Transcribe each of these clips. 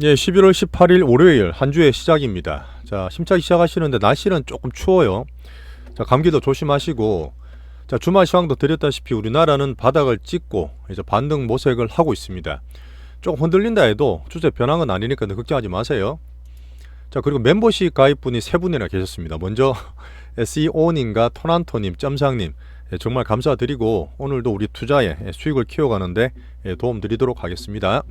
예, 11월 18일 월요일 한 주의 시작입니다. 자, 심차게 시작하시는데 날씨는 조금 추워요. 자, 감기도 조심하시고 자, 주말 시황도 드렸다시피 우리나라는 바닥을 찍고 이제 반등 모색을 하고 있습니다. 조금 흔들린다 해도 주제 건 아니니까 걱정하지 마세요. 자, 그리고 멤버십 가입분이 세 분이나 계셨습니다. 먼저 SEO님과 토난토님, 점상님 예, 정말 감사드리고 오늘도 우리 투자에 예, 수익을 키워가는데 예, 도움 드리도록 하겠습니다.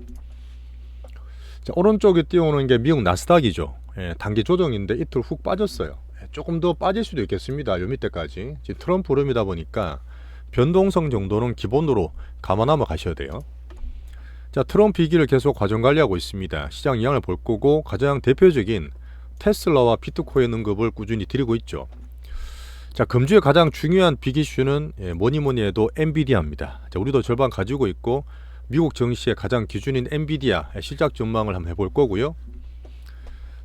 자, 오른쪽에 띄워오는 게 미국 나스닥이죠. 예, 단기 조정인데 이틀 훅 빠졌어요. 예, 조금 더 빠질 수도 있겠습니다. 요 밑에까지. 지금 트럼프 흐름이다 보니까 변동성 정도는 기본으로 감안하며 가셔야 돼요. 자, 트럼프 위기를 계속 과정 관리하고 있습니다. 시장 이양을 볼 거고 가장 대표적인 테슬라와 비트코인 언급을 꾸준히 드리고 있죠. 자, 금주의 가장 중요한 빅 이슈는 예, 뭐니 뭐니 해도 엔비디아입니다. 자, 우리도 절반 가지고 있고 미국 증시의 가장 기준인 엔비디아 실적 전망을 한번 해볼 거고요.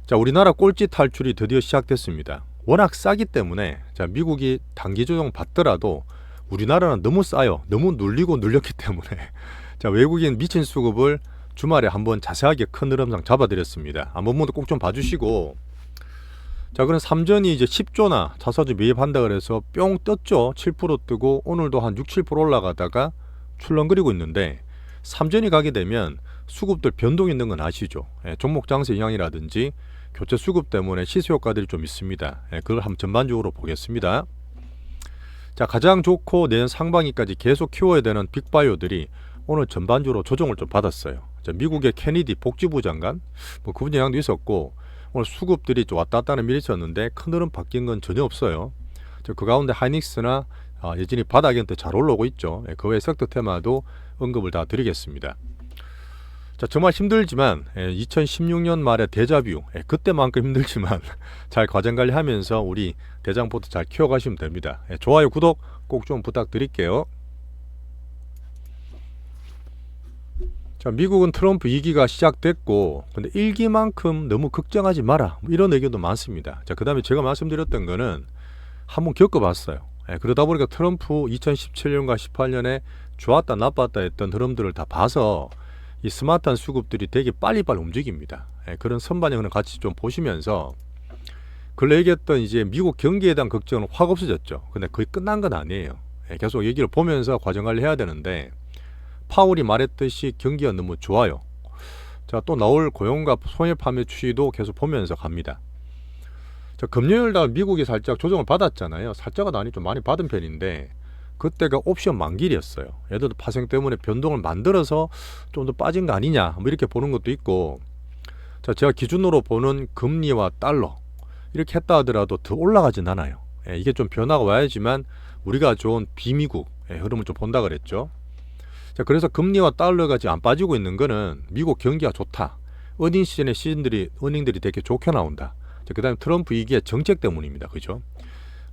자, 우리나라 꼴찌 탈출이 드디어 시작됐습니다. 워낙 싸기 때문에 자, 미국이 단기 조정 받더라도 우리나라는 너무 싸요. 너무 눌리고 눌렸기 때문에 자, 외국인 미친 수급을 주말에 한번 자세하게 큰 흐름상 잡아드렸습니다. 한번 꼭좀 봐주시고 자, 그럼 삼전이 이제 10조나 자사주 매입한다 그래서 뿅 떴죠. 7% 뜨고 오늘도 한 6, 7% 올라가다가 출렁거리고 있는데 삼전이 가게 되면 수급들 변동 있는 건 아시죠? 예, 종목 장세 영향이라든지 교체 수급 때문에 시세 효과들이 좀 있습니다. 예, 그걸 한번 전반적으로 보겠습니다. 자, 가장 좋고 내년 상반기까지 계속 키워야 되는 빅바이오들이 오늘 전반적으로 조정을 좀 받았어요. 자, 미국의 케니디 복지부 장관 뭐 그분 영향도 있었고 오늘 수급들이 좀 왔다 갔다 하는 밀이 있었는데 큰 흐름 바뀐 건 전혀 없어요. 저그 가운데 하이닉스나 아, 여전히 바닥한테 잘 올라오고 있죠. 예, 그외 섹터 테마도 언급을 다 드리겠습니다. 자 정말 힘들지만 예, 2016년 말에 데자뷰 예, 그때만큼 힘들지만 잘 과정 관리하면서 우리 대장포트 잘 키워가시면 됩니다. 예, 좋아요 구독 꼭 좀 부탁드릴게요. 자 미국은 트럼프 2기가 시작됐고 근데 1기만큼 너무 걱정하지 마라 뭐 이런 의견도 많습니다. 자 그다음에 제가 말씀드렸던 거는 한번 겪어봤어요. 예, 그러다 보니까 트럼프 2017년과 18년에 좋았다 나빴다 했던 흐름들을 다 봐서 이 스마트한 수급들이 되게 빨리빨리 움직입니다. 예, 그런 선반영을 같이 좀 보시면서 근래 얘기했던 이제 미국 경기에 대한 걱정은 확 없어졌죠. 근데 거의 끝난 건 아니에요. 예, 계속 얘기를 보면서 과정관리 해야 되는데 파월이 말했듯이 경기가 너무 좋아요. 자, 또 나올 고용과 소매 판매 추이도 계속 보면서 갑니다. 자, 금요일 날 미국이 살짝 조정을 받았잖아요. 살짝은 아니 좀 많이 받은 편인데 그때가 옵션 만길이었어요. 예를 들어 파생 때문에 변동을 만들어서 좀 더 빠진 거 아니냐 뭐 이렇게 보는 것도 있고 자 제가 기준으로 보는 금리와 달러 이렇게 했다 하더라도 더 올라가진 않아요. 예, 이게 좀 변화가 와야지만 우리가 좋은 비미국 예, 흐름을 좀 본다 그랬죠. 자 그래서 금리와 달러가 지금 안 빠지고 있는 거는 미국 경기가 좋다. 어닝 시즌에 시즌들이 어닝들이 되게 좋게 나온다. 자, 그다음에 트럼프 이게 정책 때문입니다. 그죠?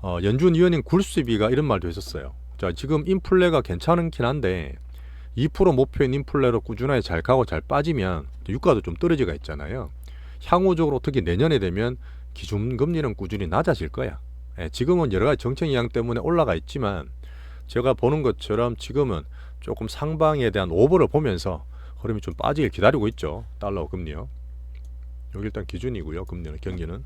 어, 연준 위원인 굴스비가 이런 말도 했었어요. 자, 지금 인플레가 괜찮긴 한데 2% 목표인 인플레로 꾸준하게 잘 가고 잘 빠지면 유가도 좀 떨어지가 있잖아요. 향후적으로 특히 내년에 되면 기준금리는 꾸준히 낮아질 거야. 예, 지금은 여러 가지 정책 영향 때문에 올라가 있지만 제가 보는 것처럼 지금은 조금 상방에 대한 오버를 보면서 흐름이 좀 빠지길 기다리고 있죠. 달러 금리요. 여기 일단 기준이고요. 금리는 경기는.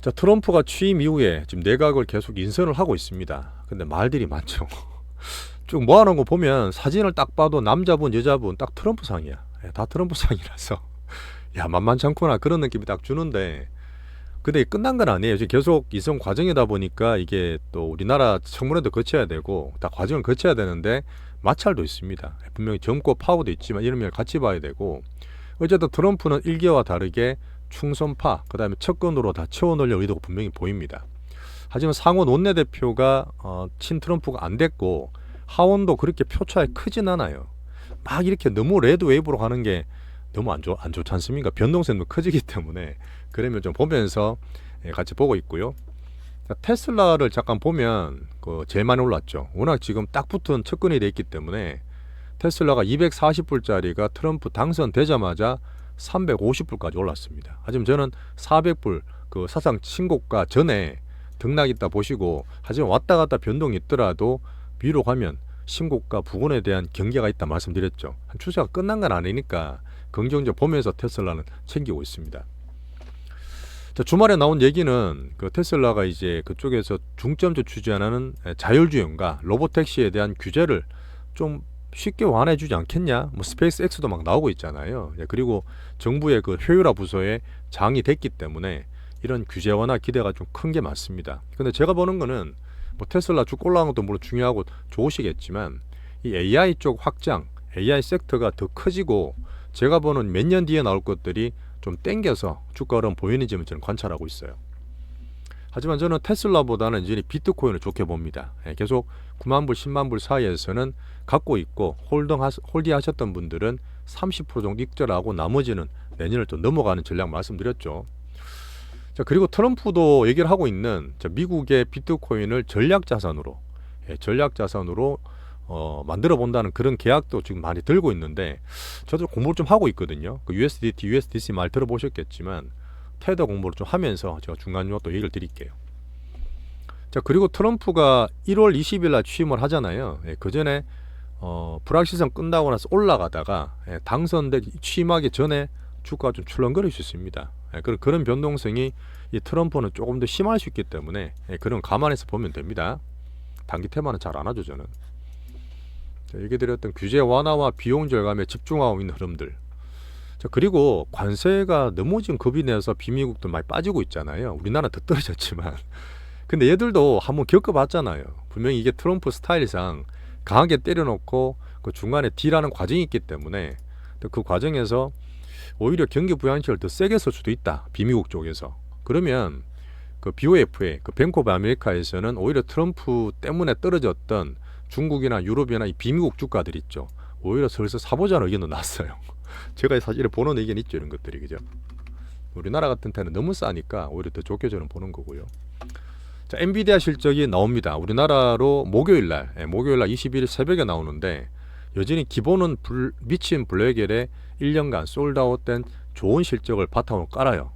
자 트럼프가 취임 이후에 지금 내각을 계속 인선을 하고 있습니다. 근데 말들이 많죠. 쭉 모아놓은 거 보면 사진을 딱 봐도 남자분 여자분 딱 트럼프 상이야. 예, 다 트럼프 상이라서 야 만만치 않구나 그런 느낌이 딱 주는데 근데 끝난 건 아니에요. 지금 계속 이선 과정이다 보니까 이게 또 우리나라 청문회도 거쳐야 되고 다 과정을 거쳐야 되는데 마찰도 있습니다. 분명히 젊고 파워도 있지만 이런 면을 같이 봐야 되고 어쨌든 트럼프는 일개와 다르게 충선파 그 다음에 측근으로 다 채워넣을 의도가 분명히 보입니다. 하지만 상원 원내대표가 어, 친 트럼프가 안 됐고 하원도 그렇게 표차에 크진 않아요. 막 이렇게 너무 레드 웨이브로 가는 게 너무 안, 좋, 안 좋지 않습니까? 변동성도 커지기 때문에 그러면 좀 보면서 예, 같이 보고 있고요. 자, 테슬라를 잠깐 보면 그 제일 많이 올랐죠. 워낙 지금 딱 붙은 측근이 돼 있기 때문에 테슬라가 240불짜리가 트럼프 당선되자마자 350불까지 올랐습니다. 하지만 저는 400불 그 사상 신고가 전에 등락 있다 보시고 하지만 왔다 갔다 변동이 있더라도 위로 가면 신고가 부근에 대한 경계가 있다 말씀드렸죠. 한 추세가 끝난 건 아니니까 긍정적 보면서 테슬라는 챙기고 있습니다. 자, 주말에 나온 얘기는 그 테슬라가 이제 그쪽에서 중점적 추진하는 자율주행과 로보택시에 대한 규제를 좀 쉽게 완화해주지 않겠냐? 뭐 스페이스 X도 막 나오고 있잖아요. 예, 그리고 정부의 그 효율화 부서에 장이 됐기 때문에 이런 규제 완화 기대가 좀 큰게 맞습니다. 근데 제가 보는 거는 뭐 테슬라 쭉 올라가는 것도 물론 중요하고 좋으시겠지만 이 AI 쪽 확장, AI 섹터가 더 커지고 제가 보는 몇 년 뒤에 나올 것들이 좀 땡겨서 주가 흐름 보이는 점을 저는 관찰하고 있어요. 하지만 저는 테슬라보다는 이제 비트코인을 좋게 봅니다. 예, 계속 9만 불, 10만 불 사이에서는 갖고 있고 홀딩 홀디 하셨던 분들은 30% 정도 익절하고 나머지는 내년을 또 넘어가는 전략 말씀드렸죠. 자 그리고 트럼프도 얘기를 하고 있는 자, 미국의 비트코인을 전략 자산으로 예, 전략 자산으로 어, 만들어 본다는 그런 계약도 지금 많이 들고 있는데 저도 공부를 좀 하고 있거든요. 그 USDT, USDC 말 들어보셨겠지만 테더 공부를 좀 하면서 제가 중간중간 또 얘기를 드릴게요. 자 그리고 트럼프가 1월 20일 날 취임을 하잖아요. 예, 그 전에 어, 불확실성 끝나고 나서 올라가다가 예, 당선되 취임하기 전에 주가가 좀 출렁거릴 수 있습니다. 예, 그런 그런 변동성이 이 트럼프는 조금 더 심할 수 있기 때문에 예, 그런 감안해서 보면 됩니다. 단기 테마는 잘 안 하죠 저는. 자, 얘기 드렸던 규제 완화와 비용 절감에 집중하고 있는 흐름들. 자, 그리고 관세가 너무 지금 겁이 내서 비미국도 많이 빠지고 있잖아요. 우리나라 더 떨어졌지만. 근데 얘들도 한번 겪어봤잖아요. 분명히 이게 트럼프 스타일상 강하게 때려놓고 그 중간에 딜하는 과정이 있기 때문에 또그 과정에서 오히려 경기 부양책을 더 세게 쓸 수도 있다. 비미국 쪽에서. 그러면 그 BOFA, 그 뱅크 오브 아메리카에서는 오히려 트럼프 때문에 떨어졌던 중국이나 유럽이나 이 비미국 주가들 있죠. 오히려 슬슬 사보자는 의견도 났어요. 제가 사실은 보는 의견 있죠 이런 것들이 그죠. 우리나라 같은 데는 너무 싸니까 오히려 더 좋게 저는 보는 거고요. 자, 엔비디아 실적이 나옵니다. 우리나라로 목요일 날, 예, 목요일 날 21일 새벽에 나오는데 여전히 기본은 불, 미친 블랙엘에 1년간 솔드아웃된 좋은 실적을 바탕으로 깔아요.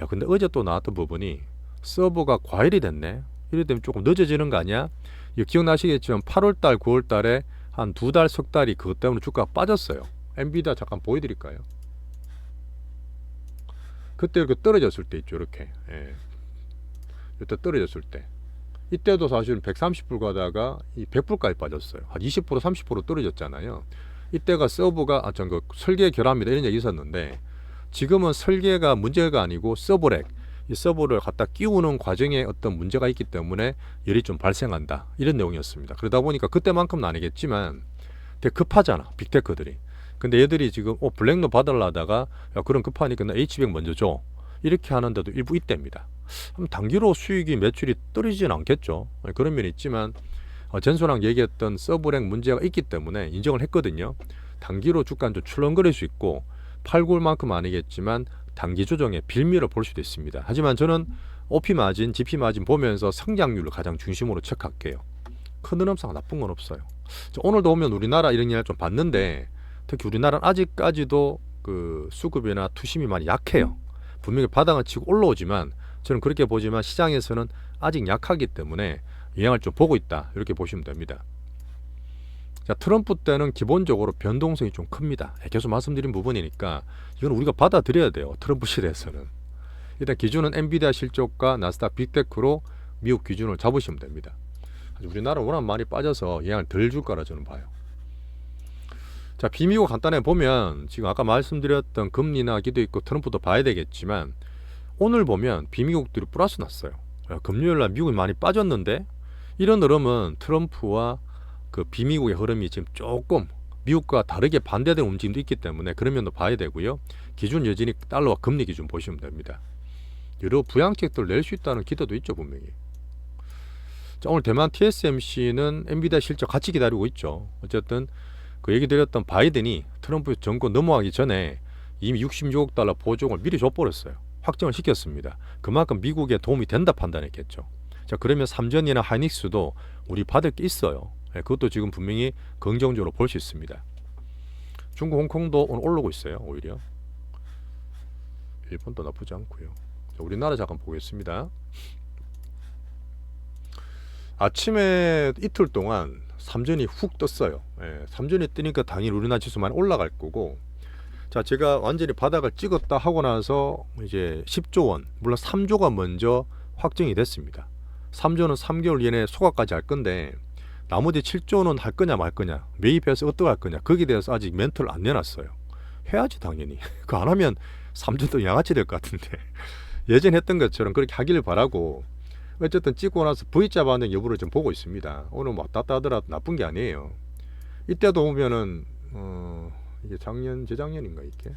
야, 근데 어제 또 나왔던 부분이 서버가 과일이 됐네. 이래 되면 조금 늦어지는 거 아니야? 기억나시겠지만 8월 달, 9월 달에 한 두 달, 석 달이 그것 때문에 주가가 빠졌어요. 엔비디아 잠깐 보여드릴까요? 그때 이렇게 떨어졌을 때 있죠, 이렇게. 예. 이때 떨어졌을 때. 이때도 사실은 130불 가다가 이 100불까지 빠졌어요. 한 20% 30% 떨어졌잖아요. 이때가 서버가 아, 전그 설계 결함이다 이런 얘기 있었는데 지금은 설계가 문제가 아니고 서버렉 이 서버를 갖다 끼우는 과정에 어떤 문제가 있기 때문에 열이 좀 발생한다 이런 내용이었습니다. 그러다 보니까 그때만큼은 아니겠지만 되게 급하잖아 빅테크들이. 근데 얘들이 지금 어 블랙로 받으려다가 야 그럼 급하니까 나 H백 먼저 줘 이렇게 하는데도 일부 있답니다. 단기로 수익이 매출이 떨어지진 않겠죠. 네, 그런 면이 있지만 어, 전소랑 얘기했던 서브렉 문제가 있기 때문에 인정을 했거든요. 단기로 주가는 좀 출렁거릴 수 있고 팔골만큼 아니겠지만 단기 조정의 빌미를 볼 수도 있습니다. 하지만 저는 OP 마진, GP 마진 보면서 성장률을 가장 중심으로 체크할게요. 큰 흐름상 나쁜 건 없어요. 오늘도 오면 우리나라 이런 일을 좀 봤는데 특히 우리나라는 아직까지도 그 수급이나 투심이 많이 약해요. 분명히 바닥을 치고 올라오지만 저는 그렇게 보지만 시장에서는 아직 약하기 때문에 영향을 좀 보고 있다 이렇게 보시면 됩니다. 자 트럼프 때는 기본적으로 변동성이 좀 큽니다. 예, 계속 말씀드린 부분이니까 이건 우리가 받아들여야 돼요. 트럼프 시대에서는 일단 기준은 엔비디아 실적과 나스닥 빅테크로 미국 기준을 잡으시면 됩니다. 우리나라 워낙 많이 빠져서 영향을 덜 줄 거라 저는 봐요. 자 비미국 간단해 보면 지금 아까 말씀드렸던 금리나 기도 있고 트럼프도 봐야 되겠지만 오늘 보면 비미국들이 플러스 났어요. 금요일 날 미국이 많이 빠졌는데 이런 흐름은 트럼프와 그 비미국의 흐름이 지금 조금 미국과 다르게 반대되는 움직임도 있기 때문에 그런 면도 봐야 되고요. 기준 여전히 달러와 금리 기준 보시면 됩니다. 여러 부양책들 낼수 있다는 기대도 있죠 분명히. 자, 오늘 대만 TSMC는 엔비디아 실적 같이 기다리고 있죠. 어쨌든 그 얘기 드렸던 바이든이 트럼프 정권 넘어가기 전에 이미 66억 달러 보조금을 미리 줘버렸어요. 확정을 시켰습니다. 그만큼 미국에 도움이 된다 판단했겠죠. 자 그러면 삼전이나 하이닉스도 우리 받을 게 있어요. 네, 그것도 지금 분명히 긍정적으로 볼 수 있습니다. 중국 홍콩도 오늘 오르고 있어요. 오히려 일본도 나쁘지 않고요. 자, 우리나라 잠깐 보겠습니다. 아침에 이틀 동안 삼전이 훅 떴어요. 예, 삼전이 뜨니까 당연히 우리나라 지수 많이 올라갈 거고 자, 제가 완전히 바닥을 찍었다 하고 나서 이제 10조 원, 물론 3조가 먼저 확정이 됐습니다. 3조는 3개월 이내에 소각까지 할 건데 나머지 7조는 할 거냐 말 거냐 매입해서 어떻게 할 거냐 거기에 대해서 아직 멘트를 안 내놨어요. 해야지 당연히. 그거 안 하면 3조도 양아치 될 것 같은데 예전 했던 것처럼 그렇게 하기를 바라고 어쨌든 찍고 나서 V자 반응 여부를 좀 보고 있습니다. 오늘 뭐 왔다 갔다 하더라도 나쁜 게 아니에요. 이때도 보면은 어 이게 작년 재작년인가 이게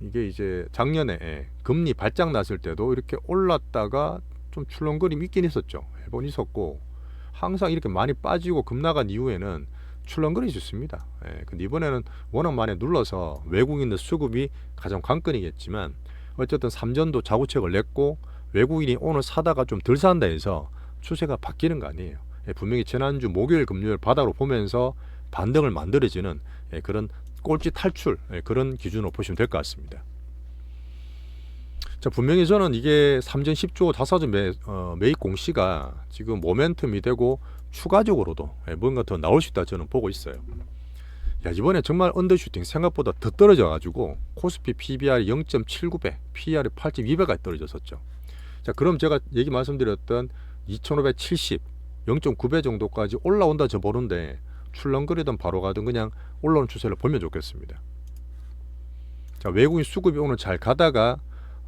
이게 이제 작년에 예, 금리 발작 났을 때도 이렇게 올랐다가 좀 출렁거림이 있긴 있었죠. 매번 있었고 항상 이렇게 많이 빠지고 급나간 이후에는 출렁거리 있었습니다. 예, 근데 이번에는 워낙 많이 눌러서 외국인의 수급이 가장 관건이겠지만 어쨌든 삼전도 자구책을 냈고 외국인이 오늘 사다가 좀 덜 산다 해서 추세가 바뀌는 거 아니에요. 예, 분명히 지난주 목요일 금요일 바닥으로 보면서 반등을 만들어지는 예, 그런 꼴찌 탈출 예, 그런 기준으로 보시면 될 것 같습니다. 자 분명히 저는 이게 3전 10조 다사주 매, 어, 매입 공시가 지금 모멘텀이 되고 추가적으로도 예, 뭔가 더 나올 수 있다 저는 보고 있어요. 야 이번에 정말 언더슈팅 생각보다 더 떨어져 가지고 코스피 PBR 0.79배, PER 8.2배가 떨어졌었죠. 자 그럼 제가 얘기 말씀드렸던 2,570, 0.9배 정도까지 올라온다 저 보는데 출렁거리든 바로 가든 그냥 올라오는 추세를 보면 좋겠습니다. 자 외국인 수급이 오늘 잘 가다가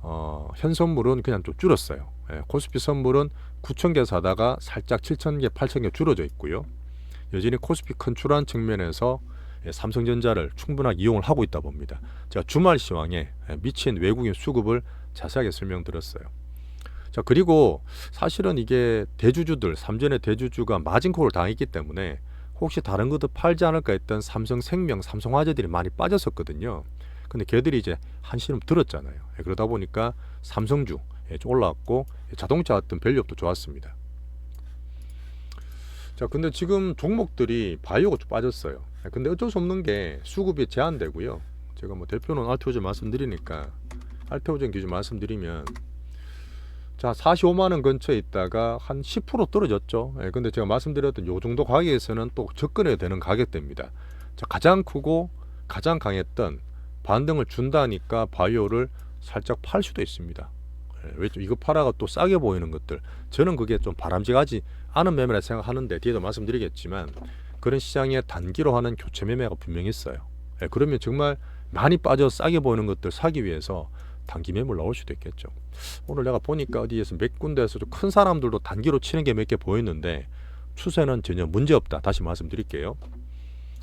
어, 현 선물은 그냥 좀 줄었어요. 예, 코스피 선물은 9천 개 사다가 살짝 7천 개, 8천 개 줄어져 있고요. 여전히 코스피 컨출한 측면에서 예, 삼성전자를 충분하게 이용을 하고 있다 봅니다. 제가 주말 시황에 예, 미친 외국인 수급을 자세하게 설명드렸어요. 자 그리고 사실은 이게 대주주들 삼전의 대주주가 마진콜을 당했기 때문에 혹시 다른 것도 팔지 않을까 했던 삼성생명, 삼성화재들이 많이 빠졌었거든요. 근데 걔들이 이제 한시름 들었잖아요. 예, 그러다 보니까 삼성주 예, 좀 올라왔고 자동차 같은 밸류업도 좋았습니다. 자, 근데 지금 종목들이 바이오가 좀 빠졌어요. 예, 근데 어쩔 수 없는 게 수급이 제한되고요. 제가 뭐 대표는 알테오전 말씀드리니까 알테오전 기준 말씀드리면 자 45만 원 근처에 있다가 한 10% 떨어졌죠. 예, 근데 제가 말씀드렸던 요 정도 가격에서는 또 접근해야 되는 가격대입니다. 자 가장 크고 가장 강했던 반등을 준다니까 바이오를 살짝 팔 수도 있습니다. 예, 왜죠? 이거 팔아가 또 싸게 보이는 것들 저는 그게 좀 바람직하지 않은 매매라 생각하는데 뒤에도 말씀드리겠지만 그런 시장에 단기로 하는 교체 매매가 분명히 있어요. 예, 그러면 정말 많이 빠져 싸게 보이는 것들 사기 위해서 단기 매물 나올 수도 있겠죠. 오늘 내가 보니까 어디에서 몇 군데에서 좀큰 사람들도 단기로 치는 게 몇 개 보이는데 추세는 전혀 문제 없다. 다시 말씀드릴게요.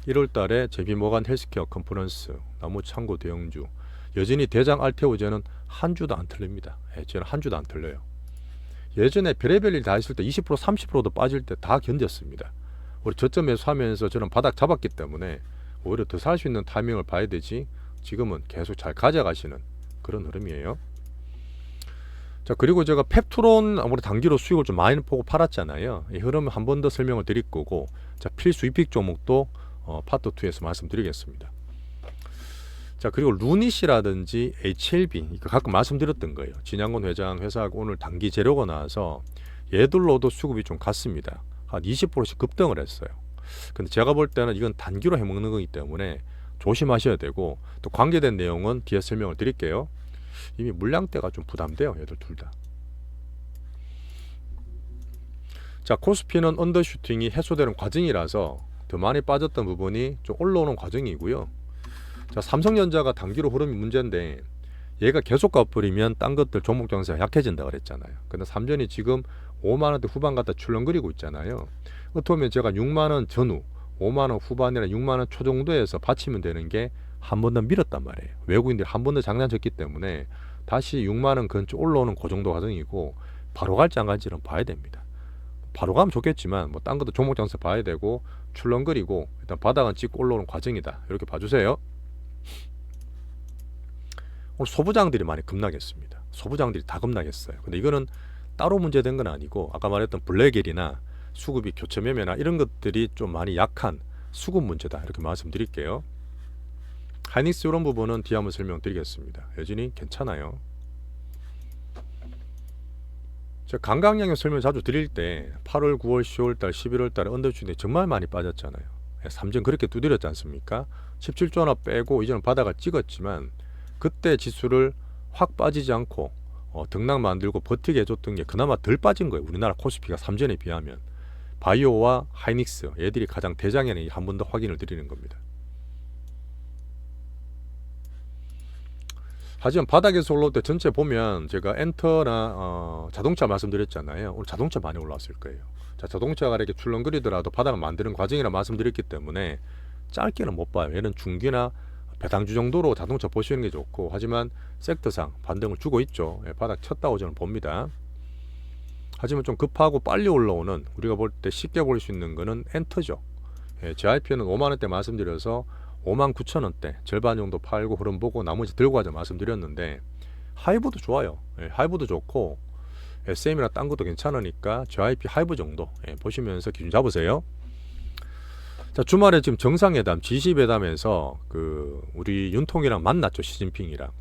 1월 달에 제비모간 헬스케어 컨퍼런스, 나무창고 대형주, 여전히 대장 알테오제는 한 주도 안 틀립니다. 예, 저는 한 주도 안 틀려요. 예전에 별의별 일 다 했을 때 20% 30%도 빠질 때 다 견뎠습니다. 우리 저점에서 하면서 저는 바닥 잡았기 때문에 오히려 더 살 수 있는 타이밍을 봐야 되지 지금은 계속 잘 가져가시는 그런 흐름이에요. 자 그리고 제가 펩트론 아무래도 단기로 수익을 좀 많이 보고 팔았잖아요. 이 흐름 한 번 더 설명을 드릴 거고 자 필수 이픽 종목도 어, 파트 2에서 말씀드리겠습니다. 자 그리고 루닛이라든지 HLB 이거 가끔 말씀드렸던 거예요. 진양곤 회장 회사하고 오늘 단기 재료가 나와서 얘들로도 수급이 좀 갔습니다. 한 20%씩 급등을 했어요. 근데 제가 볼 때는 이건 단기로 해먹는 거기 때문에 조심하셔야 되고 또 관계된 내용은 뒤에 설명을 드릴게요. 이미 물량대가 좀 부담돼요. 얘들 둘 다. 자 코스피는 언더슈팅이 해소되는 과정이라서 더 많이 빠졌던 부분이 좀 올라오는 과정이고요. 자 삼성전자가 단기로 흐름이 문제인데 얘가 계속 가버리면 딴 것들 종목 경세가 약해진다 그랬잖아요. 근데 삼전이 지금 5만 원대 후반 갖다 출렁거리고 있잖아요. 어떻게 보면 제가 6만 원 전후 5만 원 후반이나 6만 원 초 정도에서 받치면 되는 게 한 번 더 밀었단 말이에요. 외국인들이 한 번 더 장난쳤기 때문에 다시 6만 원 근처 올라오는 그 정도 과정이고 바로 갈지 안 갈지는 봐야 됩니다. 바로 가면 좋겠지만 뭐 딴 것도 종목 장세 봐야 되고 출렁거리고 일단 바닥은 찍고 올라오는 과정이다. 이렇게 봐주세요. 오늘 소부장들이 많이 급락했습니다. 소부장들이 다 급락했어요. 근데 이거는 따로 문제된 건 아니고 아까 말했던 블랙엘이나 수급이 교체 매매나 이런 것들이 좀 많이 약한 수급 문제다 이렇게 말씀드릴게요. 하이닉스 이런 부분은 뒤에 한번 설명드리겠습니다. 여전히 괜찮아요. 제가 강강약용 설명 자주 드릴 때 8월, 9월, 10월 달, 11월 달에 언더주인데 정말 많이 빠졌잖아요. 예, 삼전 그렇게 두드렸지 않습니까? 17조 하나 빼고 이제는 바닥을 찍었지만 그때 지수를 확 빠지지 않고 어, 등락 만들고 버티게 해줬던 게 그나마 덜 빠진 거예요. 우리나라 코스피가 삼전에 비하면 바이오와 하이닉스 얘들이 가장 대장에는 한 번 더 확인을 드리는 겁니다. 하지만 바닥에서 올라올 때 전체 보면 제가 엔터나 어, 자동차 말씀드렸잖아요. 오늘 자동차 많이 올라왔을 거예요. 자, 자동차가 이렇게 출렁거리더라도 바닥을 만드는 과정이라 말씀드렸기 때문에 짧게는 못 봐요. 얘는 중기나 배당주 정도로 자동차 보시는 게 좋고 하지만 섹터상 반등을 주고 있죠. 예, 바닥 쳤다고 저는 봅니다. 하지만 좀 급하고 빨리 올라오는 우리가 볼 때 쉽게 볼 수 있는 거는 엔터죠. 예, JIP는 5만 원대 말씀드려서 5만 9천 원대 절반 정도 팔고 흐름 보고 나머지 들고 가자 말씀드렸는데 하이브도 좋아요. 예, 하이브도 좋고 SM이나 딴 것도 괜찮으니까 JIP 하이브 정도 예, 보시면서 기준 잡으세요. 자 주말에 지금 정상회담 G10회담에서 그 우리 윤통이랑 만났죠 시진핑이랑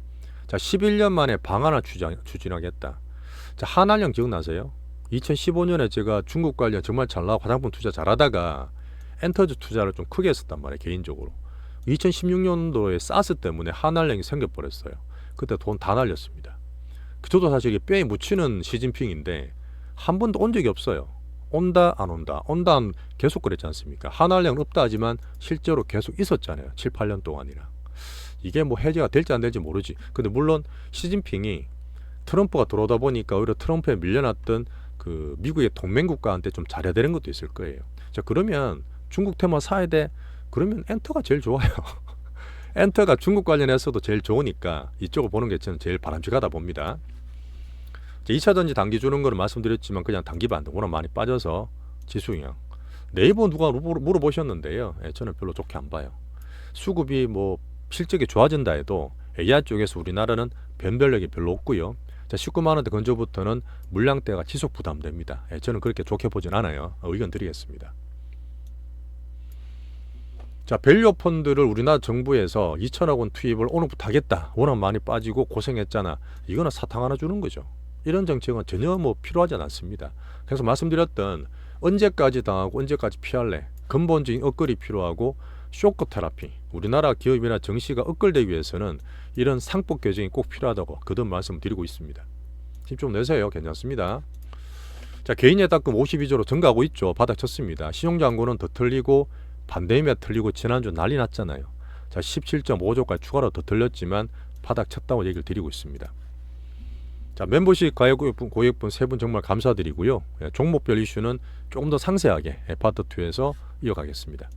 자 11년 만에 방안을 추진, 추진하겠다. 자 한알령 기억나세요? 2015년에 제가 중국 관련 정말 잘 나와 화장품 투자 잘하다가 엔터즈 투자를 좀 크게 했었단 말이에요 개인적으로. 2016년도에 사스 때문에 한알령이 생겨버렸어요. 그때 돈 다 날렸습니다. 그 저도 사실 이게 뼈에 묻히는 시진핑인데 한 번도 온 적이 없어요. 온다 안 온다. 온다 안 계속 그랬지 않습니까? 한알령은 없다 하지만 실제로 계속 있었잖아요. 7, 8년 동안이나. 이게 뭐 해제가 될지 안 될지 모르지. 근데 물론 시진핑이 트럼프가 들어오다 보니까 오히려 트럼프에 밀려났던 그 미국의 동맹 국가한테 좀 잘해야 되는 것도 있을 거예요. 자 그러면 중국 테마 사야 돼. 그러면 엔터가 제일 좋아요. 엔터가 중국 관련해서도 제일 좋으니까 이쪽을 보는 게 저는 제일 바람직하다 봅니다. 자, 2차 전지 단기 주는 거는 말씀드렸지만 그냥 단기 반등 오늘 많이 빠져서 지수형. 네이버 누가 물어- 물어보셨는데요. 예, 저는 별로 좋게 안 봐요. 수급이 뭐 실적이 좋아진다 해도 AI 쪽에서 우리나라는 변별력이 별로 없고요. 자, 19만 원대 건조부터는 물량대가 지속 부담됩니다. 예, 저는 그렇게 좋게 보진 않아요. 어, 의견 드리겠습니다. 자, 밸류 펀드를 우리나라 정부에서 2천억 원 투입을 오늘부터 하겠다. 워낙 많이 빠지고 고생했잖아. 이거는 사탕 하나 주는 거죠. 이런 정책은 전혀 뭐 필요하지 않습니다. 그래서 말씀드렸던 언제까지 당하고 언제까지 피할래? 근본적인 업글이 필요하고 쇼크 테라피. 우리나라 기업이나 정시가 업글되기 위해서는 이런 상법 개정이 꼭 필요하다고 거듭 말씀드리고 있습니다. 힘 좀 내세요. 괜찮습니다. 자 개인의 딱금 52조로 증가하고 있죠. 바닥 쳤습니다. 신용장고는 더 틀리고 반대임에 틀리고 지난주 난리 났잖아요. 자 17.5조까지 추가로 더 틀렸지만 바닥 쳤다고 얘기를 드리고 있습니다. 자 멤버십 가입분 고객분 세 분 정말 감사드리고요. 예, 종목별 이슈는 조금 더 상세하게 파트 2에서 이어가겠습니다.